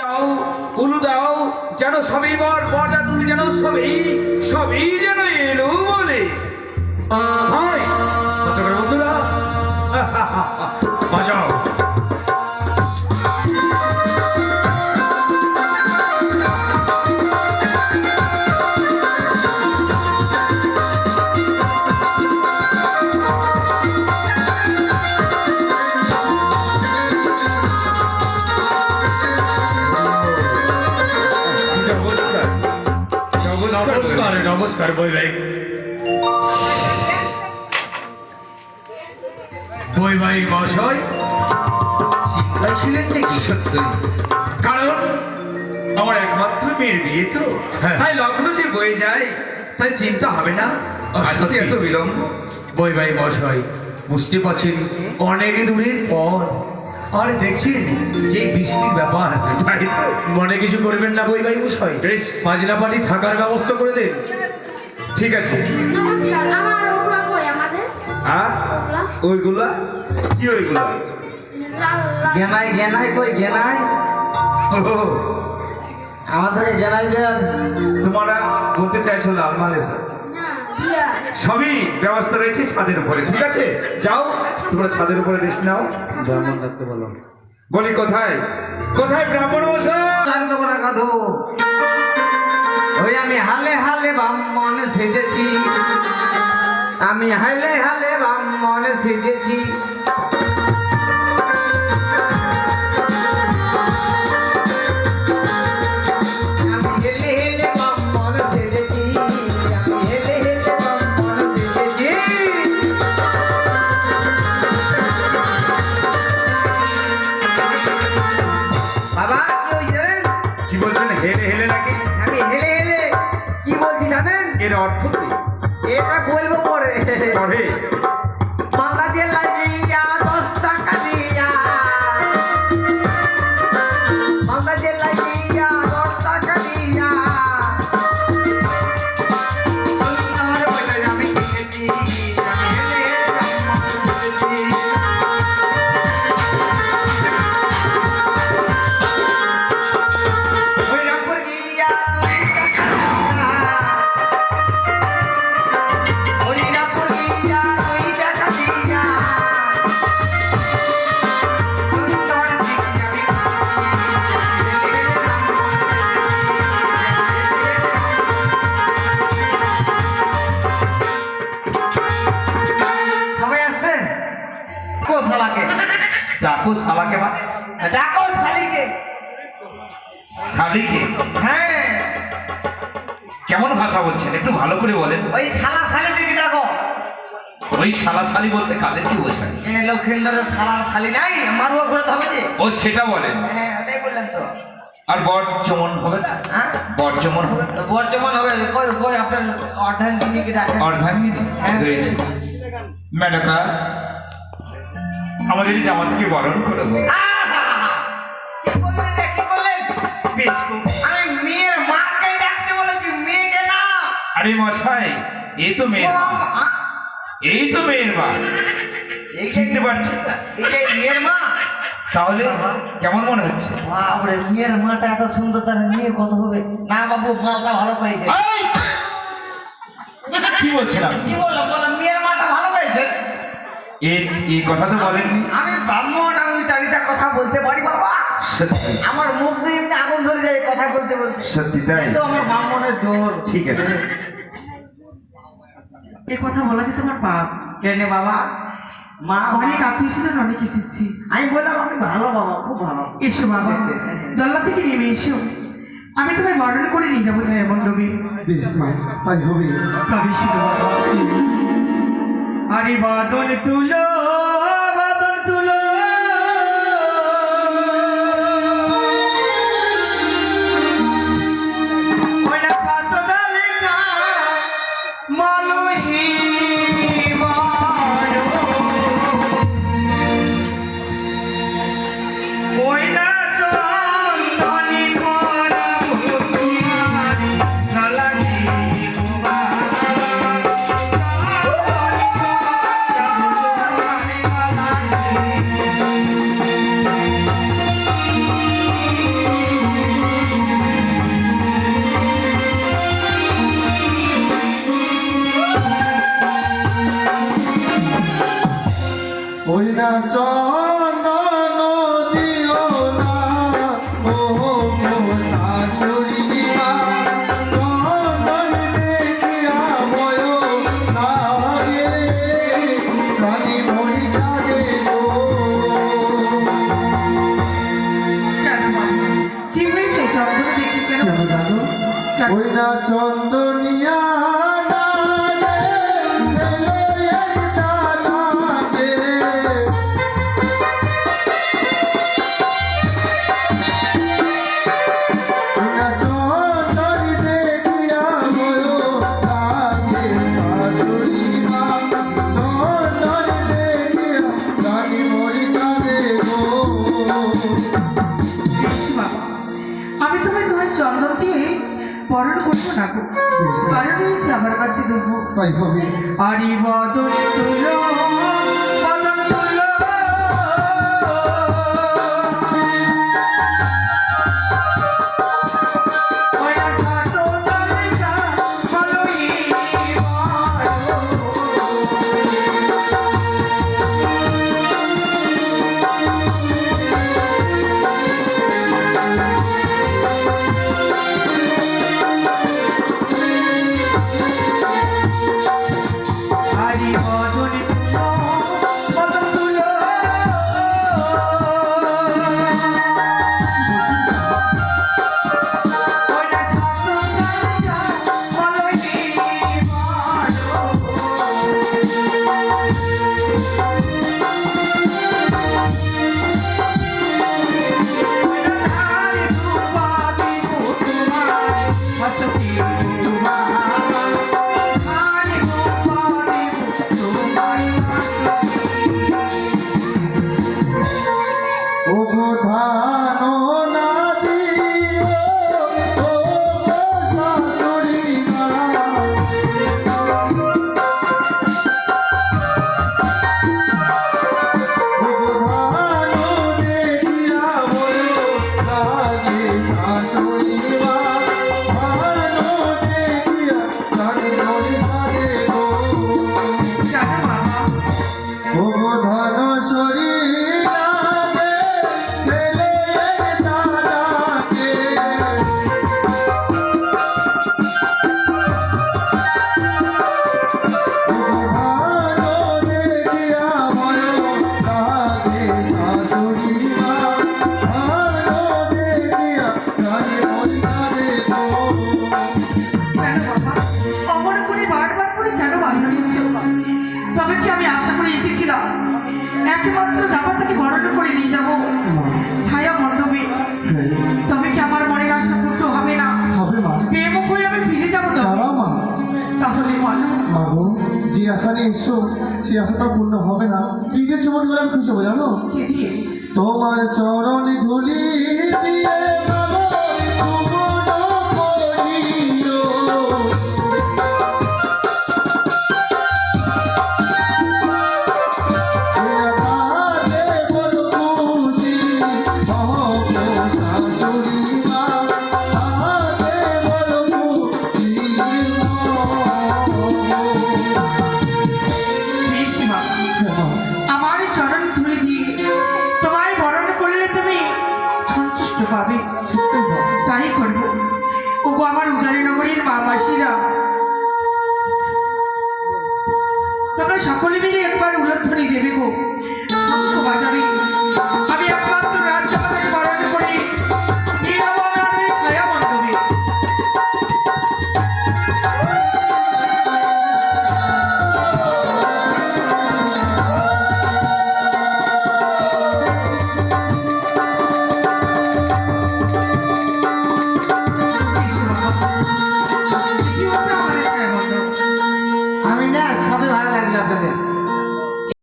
দাও উলু দাও যেন সবই বর বরযাত্রী যেন সবই সবই যেন এলো বলে। হয় নমস্কার বই ভাই। বই ভাই মহাশয় চিন্তায় ছিলেন নাকি? সত্যি। কারণ আমার একমাত্র মেয়ের বিয়ে তো। তাই লগ্ন যে বয়ে যায় তাই চিন্তা হবে না। আসতে এত বিলম্ব? বই ভাই মশাই বুঝতে পারছেন অনেক দূরের পর আর দেখছেন যে বৃষ্টির ব্যাপার। মনে কিছু করবেন না বই ভাই মশাই বেশ। মাজনা পাটি থাকার ব্যবস্থা করে দেন। ঠিক আছে। নমস্কার আমার ওগুলা কই আমাদের? হ্যাঁ? ওইগুলা? কি ওইগুলা? গেনাই গেনাই কই গেনাই? ও, আমাদের গেনাই তোমরা বলতে চাইছো না দিয়া। সবই ব্যবস্থা রয়েছে ছাদের উপরে ঠিক আছে? যাও তোমরা ছাদের উপরে রেস্ট নাও। ব্রাহ্মণ ডাকতে বলো। বলি কোথায়? কোথায় ব্রাহ্মণ মশাই? সেজেছি। আমি হালে হালে মনে সেজেছি। বলব পরে। পরে মাথা দিয়ে দশ শালিকে হ্যাঁ। কেমন ভাষা বলছেন? একটু ভালো করে বলেন। ওই শালা শালি থেকে ডাকো ওই শালা শালি বলতে কাদের কি বোঝায়? এ লক্ষিন্দরের শালার শালি নাই মারুয়া করে হবে যে। ও সেটা বলেন। হ্যাঁ ওটাই বললাম তো। আর বর চমন হবে না? হ্যাঁ? বর হবে না? তো বর্তমান হবে কই কই আপনার অর্ধাঙ্গিনীকে ডাকেন অর্ধাঙ্গিনী? হ্যাঁ। রয়েছে। মেনকা আমাদের জামাতকে বরণ করে দেবো আমি মেয়ের মাকে ডাকতে বলেছি মেয়েকে না। আরে মশাই এই তো মেয়ের মা। এই তো মেয়ের মা। এইটা চিনতে পারছেন না এইটাই মেয়ের মা। তাহলে কেমন মনে হচ্ছে? বাপরে মেয়ের মাটা এত সুন্দর তার মেয়ে কত হবে? না বাবু মালটা ভালো এই! কি আপনি কি বলল বললাম মেয়ের মাটা ভালো পেয়েছে। এই এই কথা তো বলেননি। আমি ব্রাহ্মণ আমি চারিটা কথা বলতে পারি বাবা। আমার মুখ দিয়ে এমনি আগুন ধরে যায় কথা বলতে বলতে। সত্যি তাই? তো আমার ব্রাহ্মণের জোর। ঠিক আছে। এ কথা বলা যে তোমার পাপ কেনে বাবা? মা অনেক আত্মীয় স্বজন অনেক এসেছি আমি বললাম আমি ভালো বাবা খুব ভালো। এসো বাবা। দল্লা থেকে নেমে এসো। আমি তোমায় বরণ করে নিয়ে যাব মণ্ডপে। বেশ মা তাই হবে বাবা আরে বাদন তুলো ওই না চল বরণ করব না গো। কারণ হয়েছে আমার কাছে দেবো। আরি বদন তুলো। আশা করে এসেছিলাম। একমাত্র তাকে বরণ করে নিয়ে যাব। ছায়া মণ্ডপে তবে কি আমার মনের আশা পূর্ণ হবে না? হবে মা। প্রেমক হয়ে আমি ফিরে যাব তাহলে মাগো যে আশা নিয়ে এসছো সেই আশাটা পূর্ণ হবে না। কি যে চমন করে আমি খুশি হব জানো? তোমার চরণ ধুলি সুন্দরীনগরীর মা মাসিরা তোমরা সকলে মিলে একবার উলধ্বনি দেবে গো। বাজাবে।